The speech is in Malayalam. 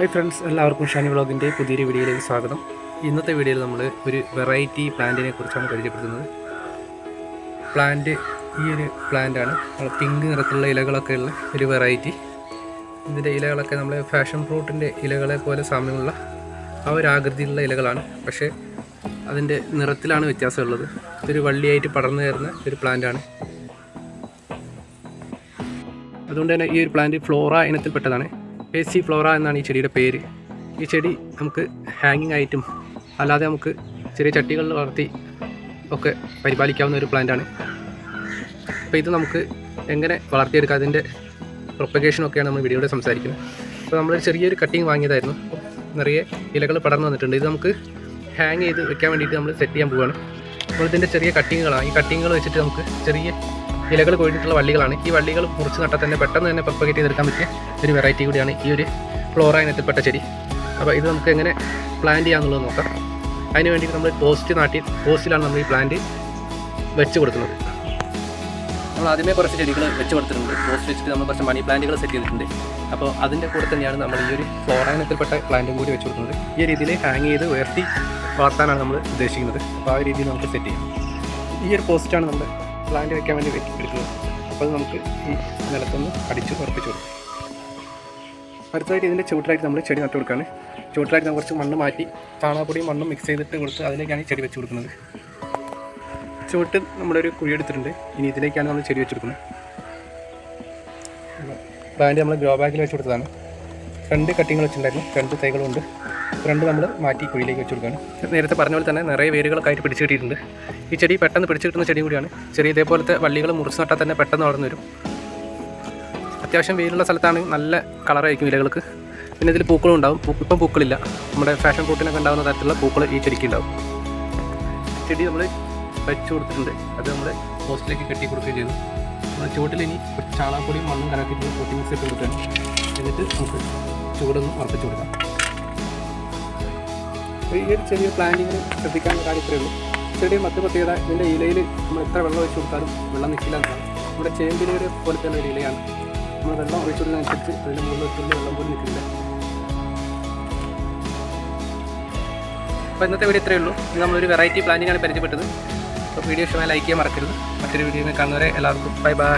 ഹായ് ഫ്രണ്ട്സ് എല്ലാവർക്കും ഷാനി വ്ളോഗിന്റെ പുതിയൊരു വീഡിയോയിലേക്ക് സ്വാഗതം. ഇന്നത്തെ വീഡിയോയിൽ നമ്മൾ ഒരു വെറൈറ്റി പ്ലാന്റിനെ കുറിച്ചാണ് പരിചയപ്പെടുത്തുന്നത്. പ്ലാന്റ് ഈ ഒരു പ്ലാന്റാണ് പിങ്ക് നിറത്തിലുള്ള ഇലകളൊക്കെ ഉള്ള ഒരു വെറൈറ്റി ഇതിന്റെ ഇലകളൊക്കെ നമ്മൾ ഫാഷൻ ഫ്രൂട്ടിന്റെ ഇലകളെ പോലെ സാമ്യമുള്ള ആ ഒരു ആകൃതിയിലുള്ള ഇലകളാണ്. പക്ഷേ അതിന്റെ നിറത്തിലാണ് വ്യത്യാസമുള്ളത്. ഇതൊരു വള്ളിയായിട്ട് പടർന്നു കയറുന്ന ഒരു പ്ലാന്റാണ് അതുകൊണ്ട് തന്നെ ഈ ഒരു പ്ലാന്റ് ഫ്ലോറ ഇനത്തിൽപ്പെട്ടതാണ്. പേസി ഫ്ലോറ എന്നാണ് ഈ ചെടിയുടെ പേര്. ഈ ചെടി നമുക്ക് ഹാങ്ങിങ് ആയിട്ടും അല്ലാതെ നമുക്ക് ചെറിയ ചട്ടികളിൽ വളർത്തി ഒക്കെ പരിപാലിക്കാവുന്ന ഒരു പ്ലാന്റാണ് അപ്പോൾ ഇത് നമുക്ക് എങ്ങനെ വളർത്തിയെടുക്കാം? അതിന്റെ പ്രൊപ്പഗേഷനൊക്കെയാണ് നമ്മൾ വീഡിയോയിൽ സംസാരിക്കുന്നത്. അപ്പോൾ നമ്മളൊരു ചെറിയൊരു കട്ടിങ് വാങ്ങിയതായിരുന്നു. നിറയെ ഇലകൾ പടർന്നു വന്നിട്ടുണ്ട്. ഇത് നമുക്ക് ഹാങ് ചെയ്ത് വെക്കാൻ വേണ്ടിയിട്ട് നമ്മൾ സെറ്റ് ചെയ്യാൻ പോവുകയാണ് അപ്പോൾ ഇതിന്റെ ചെറിയ കട്ടിങ്ങുകളാണ് ഈ കട്ടിങ്ങുകൾ വെച്ചിട്ട് നമുക്ക് ചെറിയ ഇലകൾ കൊഴിഞ്ഞിട്ടുള്ള വള്ളികളാണ്. ഈ വള്ളികൾ മുറിച്ച് നട്ടാൽ തന്നെ പെട്ടെന്ന് തന്നെ പ്രൊപ്പഗേറ്റ് ചെയ്തെടുക്കാൻ പറ്റിയ ഒരു വെറൈറ്റി കൂടിയാണ് ഈ ഒരു ഫ്ലോറ ഇനത്തിൽപ്പെട്ട ചെടി. അപ്പോൾ ഇത് നമുക്ക് എങ്ങനെ പ്ലാന്റ് ചെയ്യാമെന്നുള്ളത് നോക്കാം. അതിന് വേണ്ടിയിട്ട് നമ്മൾ പോസ്റ്റ് നാട്ടി പോസ്റ്റിലാണ് നമ്മൾ ഈ പ്ലാന്റ് വെച്ച് കൊടുക്കുന്നത്. നമ്മൾ ആദ്യമേ കുറച്ച് ചെടികൾ വെച്ച് കൊടുത്തിട്ടുണ്ട്. പോസ്റ്റ് വെച്ചിട്ട് നമ്മൾ കുറച്ച് മണി പ്ലാന്റുകൾ സെറ്റ് ചെയ്തിട്ടുണ്ട്. അപ്പോൾ അതിന്റെ കൂടെ തന്നെയാണ് നമ്മൾ ഈ ഒരു ഫ്ലോറ ഇനത്തിൽപ്പെട്ട പ്ലാന്റും കൂടി വെച്ച് കൊടുക്കുന്നത്. ഈ രീതിയിൽ ഹാങ് ചെയ്ത് ഉയർത്തി വളർത്താനാണ് നമ്മൾ ഉദ്ദേശിക്കുന്നത്. അപ്പോൾ ആ രീതിയിൽ നമുക്ക് സെറ്റ് ചെയ്യാം. ഈ ഒരു പോസ്റ്റാണ് നമ്മൾ പ്ലാന്റ് വെക്കാൻ വേണ്ടി എടുക്കുന്നത്. അപ്പോൾ നമുക്ക് ഈ നിലത്തൊന്ന് അടിച്ച് ഉറപ്പിച്ച് കൊടുക്കും. അടുത്തതായിട്ട് ഇതിന്റെ ചുവട്ടിലായിട്ട് നമ്മൾ ചെടി നട്ടു കൊടുക്കുകയാണ്. ചുവട്ടിലായിട്ട് നമ്മൾ കുറച്ച് മണ്ണ് മാറ്റി ചാണകപ്പൊടിയും മണ്ണും മിക്സ് ചെയ്തിട്ട് കൊടുത്ത് അതിലേക്കാണ് ഈ ചെടി വെച്ച് കൊടുക്കുന്നത്. ചുവട്ട് നമ്മളൊരു കുഴി എടുത്തിട്ടുണ്ട്. ഇനി ഇതിലേക്കാണ് നമ്മൾ ചെടി വെച്ച് കൊടുക്കുന്നത്. പ്ലാന്റ് നമ്മൾ ഗ്രോ ബാഗിൽ വെച്ച് കൊടുത്തതാണ്. രണ്ട് കട്ടിങ്ങൾ വെച്ചിട്ടുണ്ടായിരുന്നു. രണ്ട് തൈകളുണ്ട്. രണ്ട് നമ്മൾ മാറ്റി കുഴിയിലേക്ക് വെച്ച് കൊടുക്കുകയാണ്. നേരത്തെ പറഞ്ഞ പോലെ തന്നെ നിറയെ വേരുകളൊക്കെ ആയിട്ട് പിടിച്ച് കിട്ടിയിട്ടുണ്ട്. ഈ ചെടി പെട്ടെന്ന് പിടിച്ച് കിട്ടുന്ന ചെടി കൂടിയാണ്. ചെറിയ ഇതേപോലത്തെ വള്ളികൾ മുറിച്ച് നട്ടാൽ തന്നെ പെട്ടെന്ന് വളർന്നു വരും. അത്യാവശ്യം വെയിലുള്ള സ്ഥലത്താണ് നല്ല കളറായിരിക്കും ഇലകൾക്ക്. പിന്നെ ഇതിൽ പൂക്കളും ഉണ്ടാവും. ഇപ്പം പൂക്കളില്ല. നമ്മുടെ ഫാഷൻ ഫ്രൂട്ടിനൊക്കെ ഉണ്ടാകുന്ന തരത്തിലുള്ള പൂക്കൾ ഈ ചെടിക്ക് ഉണ്ടാവും. ചെടി നമ്മൾ വെച്ച് കൊടുത്തിട്ടുണ്ട്. അത് നമ്മൾ പോസ്റ്റിലേക്ക് കെട്ടി കൊടുക്കുകയും ചെയ്തു. നമ്മൾ ചുവട്ടിൽ ഇനി ചാണകപ്പൊടിയും മണ്ണും കലക്കിയിട്ട് പൊട്ടി മിക്സ് ഇട്ട് കൊടുക്കുകയാണ്. എന്നിട്ട് നമുക്ക് ചൂടൊന്ന് ഉറപ്പിച്ചു കൊടുക്കാം. ഈ ഒരു ചെറിയ പ്ലാന്റിങ്ങിന് ശ്രദ്ധിക്കാനുള്ള കാര്യം ഇത്രയേ ഉള്ളൂ. ചെടിയുടെ മറ്റു പ്രത്യേകത ഇതിന്റെ ഇലയിൽ നമ്മൾ എത്ര വെള്ളം ഒഴിച്ചു കൊടുത്താലും വെള്ളം നിൽക്കില്ല എന്നാണ് നമ്മുടെ ചേമ്പിലയുടെ തന്നെ ഒരു ഇലയാണ്. നമ്മൾ വെള്ളം ഒഴിച്ചു കൊടുക്കുന്നതനുസരിച്ച് അതിന്റെ മുകളിൽ വെച്ചുള്ള വെള്ളം പോലും നിൽക്കില്ല. അപ്പോൾ ഇന്നത്തെ വീഡിയോ ഇത്രയേ ഉള്ളൂ. ഇത് നമ്മളൊരു വെറൈറ്റി പ്ലാനിങ്ങാണ് പരിചയപ്പെട്ടത്. അപ്പോൾ വീഡിയോ ഇഷ്ടമായി ലൈക്ക് ചെയ്യാൻ മറക്കരുത്. മറ്റൊരു വീഡിയോ കാണുന്നവരെ എല്ലാവർക്കും ബൈ ബൈ